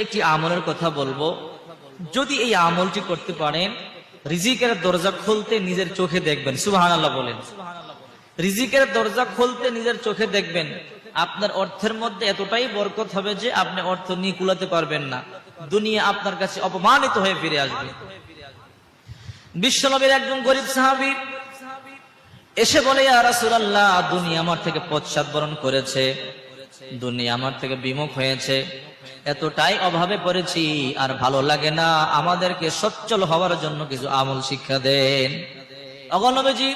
একটি আমলের কথা বলব। যদি এই আমলটি করতে পারেন, রিজিকের দরজা খুলতে নিজের চোখে দেখবেন। আল্লাহ বলেন। রিজিকের দরজা খুলতে নিজের চোখে দেখবেন। আপনার অর্থের মধ্যে এতটাই বরকত হবে যে আপনি অর্থ নিয়ে কুলাতে পারবেন না। দুনিয়া আপনার কাছে অপমানিত হয়ে ফিরে আসবে। বিশ্বনবীর একজন গরিব সাহাবী এসে বলে দুনিয়া আমার থেকে পশ্চাৎ বরণ করেছে। দুনিয়া আমার থেকে বিমুখ হয়েছে। এতটাই অভাবে পড়েছি, আর ভালো লাগে না আমাদেরকে সচ্ছল হওয়ার জন্য কিছু আমল শিক্ষা দেন। অগণবীজি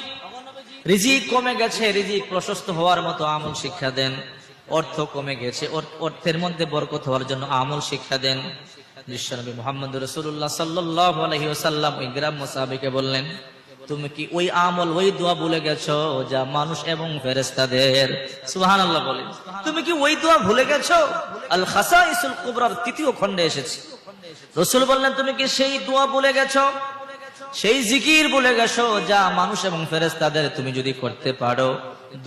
রিজিক কমে গেছে, রিজিক প্রশস্ত হওয়ার মতো আমল শিক্ষা দেন। অর্থ কমে গেছে অর্থের মধ্যে বরকত হওয়ার জন্য আমল শিক্ষা দেন। বিশ্বনবী মোহাম্মদ রসুল্লাহ সাল্লাহ আলহিউসাল্লাম ওই গ্রাম্য সাহাবিকে বললেন তুমি কি ওই আমল, ওই দোয়া ভুলে গেছো যা মানুষ এবং ফেরেস্তাদের সুহান আল্লাহ বলেন। তুমি কি ওই দোয়া ভুলে গেছো? আল খাসা ইসুল কুবরার তৃতীয় খণ্ডে এসেছে। রসুল বললেন, তুমি কি সেই দোয়া ভুলে গেছো? সেই জিকির বলে গেছো যা মানুষ এবং ফেরেস্তাদের তুমি যদি করতে পারো,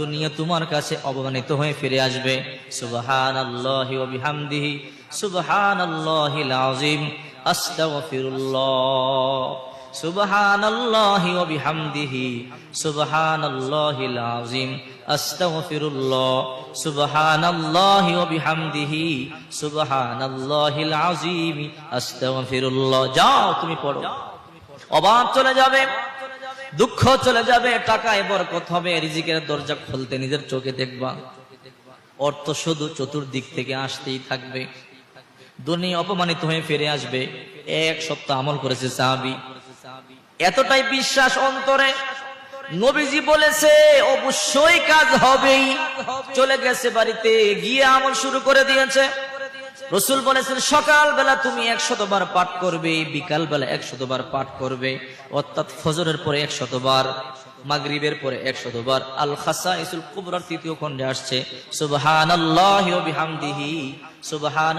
দুনিয়া তোমার কাছে অবমানিত হয়ে ফিরে আসবে। সুবহান আল্লাহি ওয়া বিহামদিহি সুবহান আল্লাহিল আযীম, আস্তাগফিরুল্লাহ। সুবহান আল্লাহি ওয়া বিহামদিহি সুবহান আল্লাহিল আযীম, আস্তাগফিরুল্লাহ সুবহান আল্লাহি ওয়া বিহামদিহি সুবহান আল্লাহিল আযীম, আস্তাগফিরুল্লাহ। যাও তুমি পড়ো। অভাব চলে যাবে, দুঃখ চলে যাবে, টাকায় বরকত হবে, রিজিকের দরজা খুলতে নিজের চোখে দেখবা। অর্থ শুধু চতুর্দিক থেকে আসতেই থাকবে। দুনিয়া অপমানিত হয়ে ফিরে আসবে। এক সপ্তাহ আমল করেছে সাহাবি। এতটাই বিশ্বাস অন্তরে। নবীজি বলেছে, অবশ্যই কাজ হবেই। চলে গেছে বাড়িতে, গিয়ে আমল শুরু করে দিয়েছে। রসুল বলেছেন সকাল বেলা তুমি একশতবার পাঠ করবে বিকাল বেলা একশতবার পাঠ করবে। অর্থাৎ ফজরের পরে একশতবার মাগরিবের পরে একশতবার আল খাসা ইসুল কুবরার তৃতীয় খণ্ডে আসছে সুবহান আল্লাহ সুবহান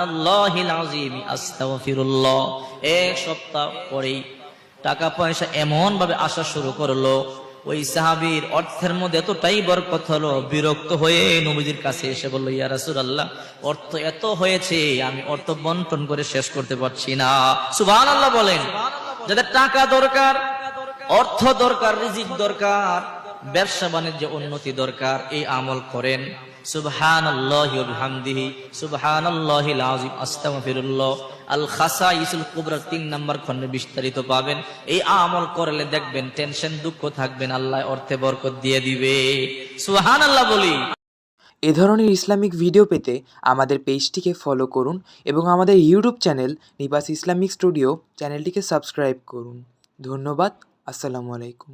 আস্তাগফিরুল্লাহ। এক সপ্তাহ পরেই টাকা পয়সা এমন ভাবে আসা শুরু করল। ওই সাহাবির অর্থের মধ্যে এতটাই বরকত হলো বিরক্ত হয়ে নবীজির কাছে এসে বলল ইয়া রাসুল আল্লাহ অর্থ এত হয়েছে আমি অর্থ বন্টন করে শেষ করতে পারছি না। সুবহানাল্লাহ বলেন। যাদের টাকা দরকার অর্থ দরকার রিজিক দরকার ব্যবসা বাণিজ্য উন্নতি দরকার, এই আমল করেন। সুবহান আল খাসা ইসুল তিন নাম্বার বিস্তারিত পাবেন। এই আমল করলে দেখবেন টেনশন, দুঃখ থাকবেন, আল্লাহ অর্থে দিয়ে দিবে। আল্লাহ এ ধরনের ইসলামিক ভিডিও পেতে আমাদের পেজটিকে ফলো করুন এবং আমাদের YouTube channel Nibas Islamic studio চ্যানেলটিকে সাবস্ক্রাইব করুন। ধন্যবাদ, আসসালামু আলাইকুম।